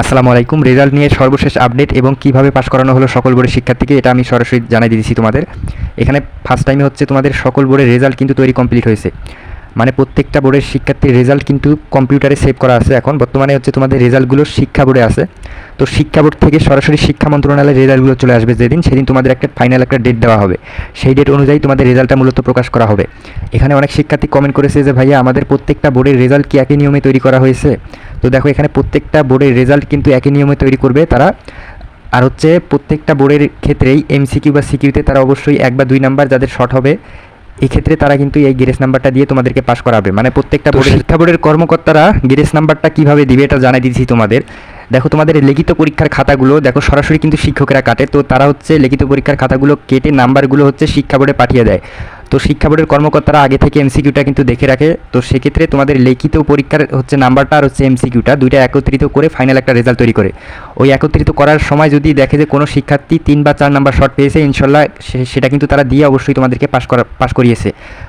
আসসালামু আলাইকুম। রেজাল্ট নিয়ে সর্বশেষ আপডেট এবং কীভাবে পাস করানো হলো সকল বোর্ডের শিক্ষার্থীকে, এটা আমি সরাসরি জানাই দিয়েছি তোমাদের। এখানে ফার্স্ট টাইমে হচ্ছে তোমাদের সকল বোর্ডের রেজাল্ট কিন্তু তৈরি কমপ্লিট হয়েছে। মানে প্রত্যেকটা বোর্ডের শিক্ষার্থীর রেজাল্ট কিন্তু কম্পিউটারে সেভ করা আছে এখন। বর্তমানে হচ্ছে তোমাদের রেজাল্টগুলো শিক্ষা বোর্ডে আছে। তো শিক্ষা বোর্ড থেকে সরাসরি শিক্ষা মন্ত্রণালয়ের রেজাল্টগুলো চলে আসবে যেদিন, সেদিন তোমাদের একটা ফাইনাল একটা ডেট দেওয়া হবে। সেই ডেট অনুযায়ী তোমাদের রেজাল্টটা মূলত প্রকাশ করা হবে। এখানে অনেক শিক্ষার্থী কমেন্ট করেছে যে, ভাইয়া, আমাদের প্রত্যেকটা বোর্ডের রেজাল্ট কি একই নিয়মে তৈরি করা হয়েছে? তো দেখো, এখানে প্রত্যেকটা বোর্ডের রেজাল্ট কিন্তু একই নিয়মে তৈরি করবে তারা। আর হচ্ছে প্রত্যেকটা বোর্ডের ক্ষেত্রেই এমসিকিউ বা সিকিউতে তারা অবশ্যই এক বা দুই নাম্বার যাদের শর্ট হবে এই ক্ষেত্রে তারা কিন্তু এই গ্রেস নাম্বারটা দিয়ে তোমাদেরকে পাশ করাবে। মানে প্রত্যেকটা বোর্ডের শিক্ষা বোর্ডের কর্মকর্তারা গ্রেস নাম্বারটা কীভাবে দিবে এটা জানাই দিয়েছি তোমাদের। দেখো তোমাদের লিখিত পরীক্ষার খাতাগুলো দেখো সরাসরি কিন্তু শিক্ষকেরা কাটে। তো তারা হচ্ছে লিখিত পরীক্ষার খাতাগুলো কেটে নাম্বারগুলো হচ্ছে শিক্ষা বোর্ডে পাঠিয়ে দেয়। তো শিক্ষা বোর্ডের কর্মকর্তারা আগে থেকে এমসিকিউটা কিন্তু দেখে রাখে। তো সেক্ষেত্রে তোমাদের লিখিত পরীক্ষার হচ্ছে নাম্বারটা আর হচ্ছে এমসিকিউটা দুইটা একত্রিত করে ফাইনাল একটা রেজাল্ট তৈরি করে। ওই একত্রিত করার সময় যদি দেখে যে কোনো শিক্ষার্থী তিন বা চার নাম্বার শর্ট পেয়েছে ইনশাল্লাহ সেটা কিন্তু তারা দিয়ে অবশ্যই তোমাদেরকে পাশ করা পাশ করিয়েছে।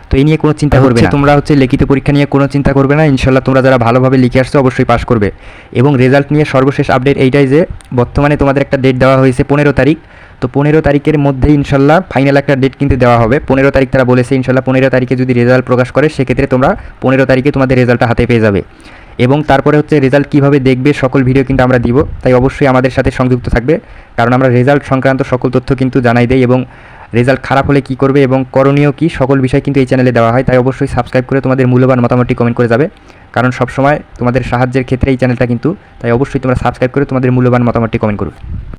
তো এই নিয়ে কোনো চিন্তা করবে না। তোমরা হচ্ছে লিখিত পরীক্ষা নিয়ে কোনো চিন্তা করবে না। ইনশাল্লাহ তোমরা যারা ভালোভাবে লিখে আসছো অবশ্যই পাশ করবে। এবং রেজাল্ট নিয়ে সর্বশেষ আপডেট এইটাই যে বর্তমানে তোমাদের একটা ডেট দেওয়া হয়েছে পনেরো তারিখ। তো পনেরো তারিখের মধ্যে ইনশাল্লাহ ফাইনাল একটা ডেট কিন্তু দেওয়া হবে। পনেরো তারিখ তারা বলেছে ইনশাল্লাহ পনেরো তারিখে যদি রেজাল্ট প্রকাশ করে, সেক্ষেত্রে তোমরা পনেরো তারিখে তোমাদের রেজাল্টটা হাতে পেয়ে যাবে। এবং তারপরে হচ্ছে রেজাল্ট কীভাবে দেখবে সকল ভিডিও কিন্তু আমরা দিব। তাই অবশ্যই আমাদের সাথে সংযুক্ত থাকবে। কারণ আমরা রেজাল্ট সংক্রান্ত সকল তথ্য কিন্তু জানাই দেই এবং রেজাল্ট খারাপ হলে কি করবে এবং করণীয় কি সকল বিষয় কিন্তু এই চ্যানেলে দেওয়া হয়। তাই অবশ্যই সাবস্ক্রাইব করে তোমাদের মূল্যবান মতামতটি কমেন্ট করে যাবে। কারণ সবসময় তোমাদের সাহায্যের ক্ষেত্রে এই চ্যানেলটা কিন্তু, তাই অবশ্যই তোমরা সাবস্ক্রাইব করে তোমাদের মূল্যবান মতামতটি কমেন্ট করবে।